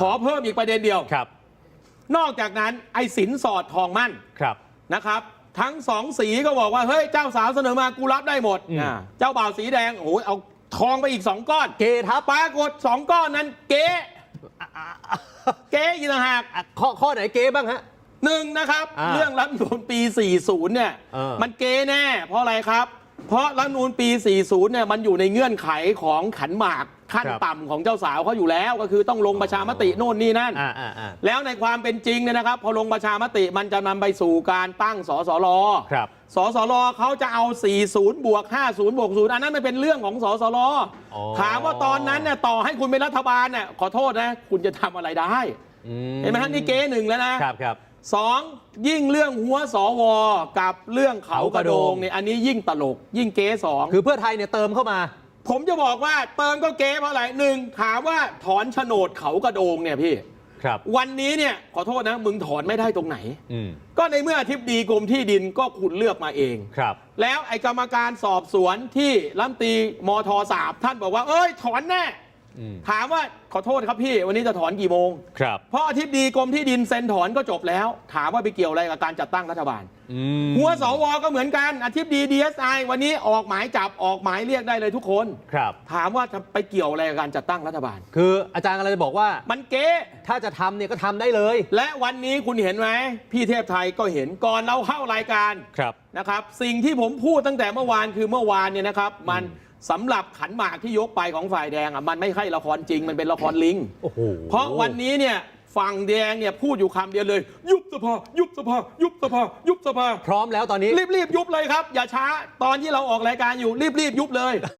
ขอเพิ่มอีกประเด็นเดียว ครับ นอกจากนั้นไอ้สินสอดทองมั่นครับ นะครับ ทั้งสองสีก็บอกว่าเฮ้ยเจ้าสาวเสนอมากูรับได้หมดอืม อ่าเจ้าบ่าวสีแดงโอ้ยเอาทองไปอีกสองก้อนเกทับปรากฏสองก้อนนั้นเก๊เก๊อีกต่างหากอะข้อข้อไหนเกบ้างฮะ หนึ่งนะครับ อ่าเรื่องรัฐธรรมนูญปี 40 เนี่ย เออ มันเก๊แน่ เพราะอะไรครับ เพราะรัฐธรรมนูญปี 40 เนี่ยมันอยู่ในเงื่อนไขของขันหมากขั้นครับ ต่ำของเจ้าสาวเขาอยู่แล้วก็คือต้องลงประชามติโน่นนี่นั่น อ่าอ่าอ่าแล้วในความเป็นจริงเนี่ยนะครับ พอลงประชามติมันจะนำไปสู่การตั้งสสรครับ สสรเขาจะเอา 40 บวก 50 บวก 0 อันนั้นมันเป็นเรื่องของสสรอ๋อ ถามว่าตอนนั้นเนี่ยต่อให้คุณเป็นรัฐบาลเนี่ยขอโทษนะ คุณจะทำอะไรได้ อืเห็นไหมฮะนี่เก๊หนึ่งแล้วนะ ครับครับ สองยิ่งเรื่องหัวสวกับเรื่องเขากระโดงเนี่ยอันนี้ยิ่งตลกยิ่งเก๊สองคือเพื่อไทยเนี่ยเติมเข้ามา ผมจะบอกว่าเติมก็เก๊เพราะอะไรหนึ่งถามว่าถอนโฉนดเขากระโดงเนี่ยพี่ครับวันนี้เนี่ยขอโทษนะมึงถอนไม่ได้ตรงไหนอืมก็ในเมื่ออธิบดีกรมที่ดินก็คุณเลือกมาเองครับ แล้วไอ้กรรมการสอบสวนที่รัฐมนตรีมทสามท่านบอกว่า เอ้ยถอนแน่อืม ถามว่าขอโทษครับพี่ วันนี้จะถอนกี่โมง ครับ เพราะอธิบดีกรมที่ดินเซ็นถอนก็จบแล้ว ถามว่าไปเกี่ยวอะไรกับการจัดตั้งรัฐบาลอืมหัวสวก็เหมือนกันอธิบดีดีเอสไอวันนี้ออกหมายจับออกหมายเรียกได้เลยทุกคน ครับ ถามว่าจะไปเกี่ยวอะไรกับการจัดตั้งรัฐบาล คืออาจารย์อะไรจะบอกว่ามันเก๊ถ้าจะทำเนี่ยก็ทำได้เลย และวันนี้คุณเห็นไหมพี่เทพไทยก็เห็นก่อนเราเข้ารายการครับ นะครับ สิ่งที่ผมพูดตั้งแต่เมื่อวานคือเมื่อวานเนี่ยนะครับ มัน สำหรับขันหมากที่ยกไปของฝ่ายแดงอะมันไม่ใช่ละครจริงมันเป็นละครลิง โอ้โหเพราะวันนี้เนี่ยฝั่งแดงเนี่ยพูดอยู่คำเดียวเลย ยุบสภายุบสภายุบสภายุบสภาพร้อมแล้วตอนนี้ รีบๆยุบเลยครับ อย่าช้าตอนที่เราออกรายการอยู่รีบๆยุบเลย